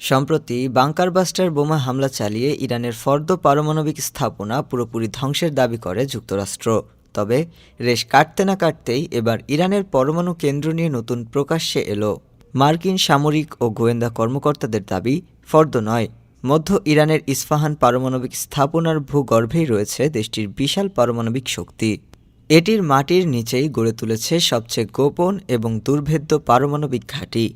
সম্প্রতি bunker buster বোমা হামলা চালিয়ে ইরানের ফর্দ পারমাণবিক স্থাপনা পুরোপুরি ধ্বংসের দাবি করে যুক্তরাষ্ট্র। তবে রেশ কাটতে না কাটতেই এবার ইরানের পরমাণু কেন্দ্র নিয়ে নতুন প্রকাশ্যে এলো। মার্কিন সামরিক ও গোয়েন্দা কর্মকর্তাদের দাবি, ফর্দ নয়, মধ্য ইরানের ইস্পাহান পারমাণবিক স্থাপনার ভূগর্ভেই রয়েছে দেশটির বিশাল পারমাণবিক শক্তি। এটির মাটির নিচেই গড়ে তুলেছে সবচেয়ে গোপন এবং দুর্ভেদ্য পারমাণবিক ঘাঁটি।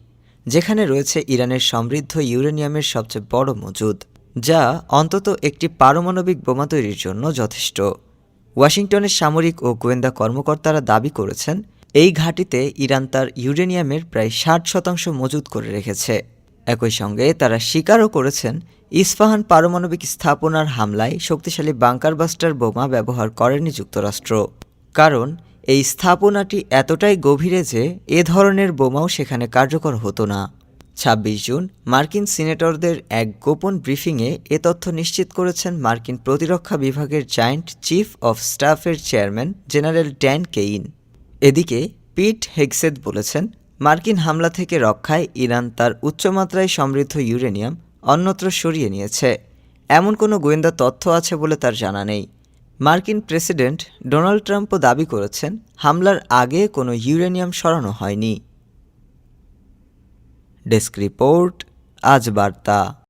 যেখানে রয়েছে ইরানের সমৃদ্ধ ইউরেনিয়ামের সবচেয়ে বড় মজুদ, যা অন্তত একটি পারমাণবিক বোমা তৈরির জন্য যথেষ্ট। ওয়াশিংটনের সামরিক ও গোয়েন্দা কর্মকর্তারা দাবি করেছেন, এই ঘাঁটিতে ইরান তার ইউরেনিয়ামের প্রায় ষাট শতাংশ মজুদ করে রেখেছে। একই সঙ্গে তারা স্বীকারও করেছেন ইস্পাহান পারমাণবিক স্থাপনার হামলায় শক্তিশালী বাংকার বাস্টার বোমা ব্যবহার করেনি যুক্তরাষ্ট্র। কারণ এই স্থাপনাটি এতটাই গভীরে যে এ ধরনের বোমাও সেখানে কার্যকর হতো না। ছাব্বিশ জুন, মার্কিন সিনেটরদের এক গোপন ব্রিফিংয়ে এ তথ্য নিশ্চিত করেছেন মার্কিন প্রতিরক্ষা বিভাগের জয়েন্ট চিফ অফ স্টাফের চেয়ারম্যান জেনারেল ড্যান কেইন। এদিকে, পিট হেগসেদ বলেছেন, মার্কিন হামলা থেকে রক্ষায় ইরান তার উচ্চমাত্রায় সমৃদ্ধ ইউরেনিয়াম অন্যত্র সরিয়ে নিয়েছে। এমন কোনো গোয়েন্দা তথ্য আছে বলে তার জানা নেই। মার্কিন প্রেসিডেন্ট ডোনাল্ড ট্রাম্পও দাবি করেছেন হামলার আগে কোনো ইউরেনিয়াম সরানো হয়নি। ডেস্ক রিপোর্ট, আজ বার্তা।